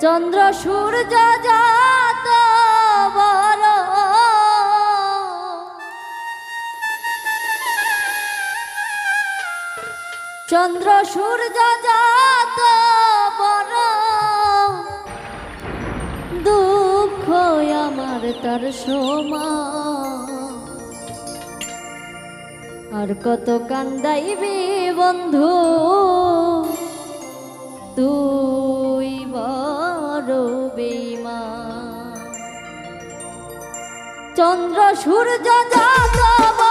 চন্দ্র সূর্য যত চন্দ্র সূর্য যত দুঃখ আমার তার সমা আর কত কান্দাইবে বন্ধু তুই চন্দ্র সূর্য যাদব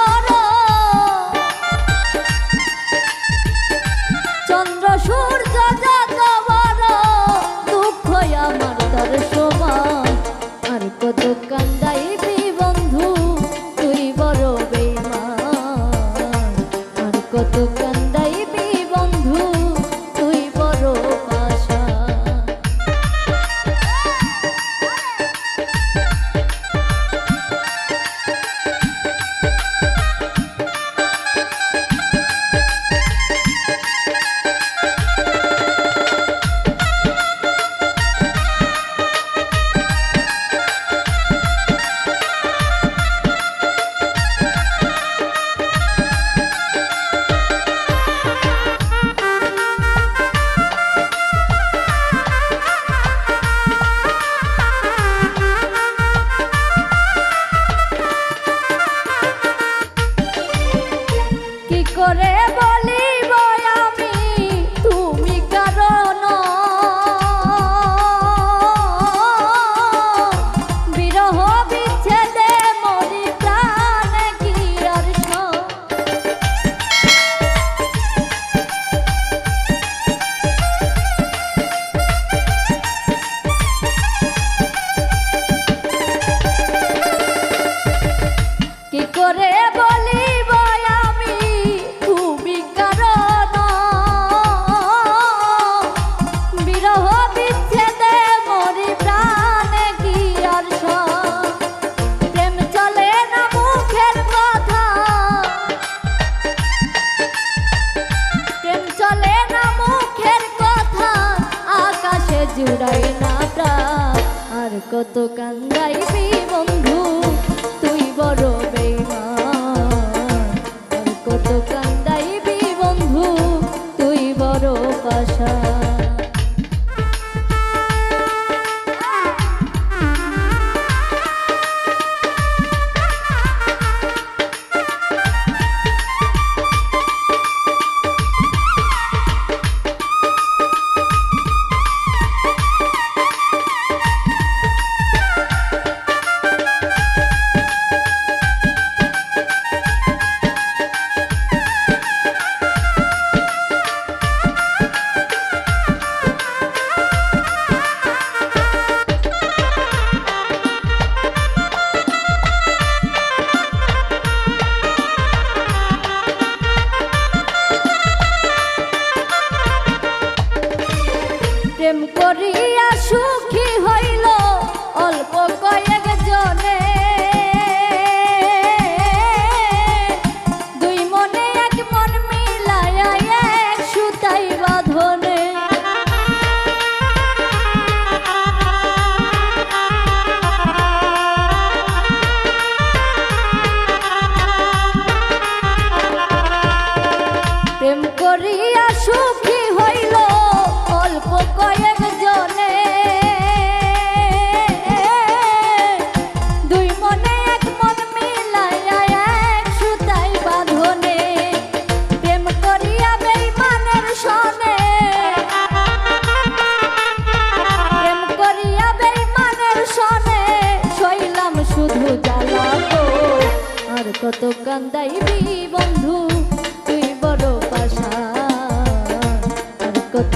জুড়াই না প্রাণ আর কত কান্দাইবি বন্ধু তুই বড় বেমা আর কত কাটাইবি বন্ধু তুই বড় পাশা। কত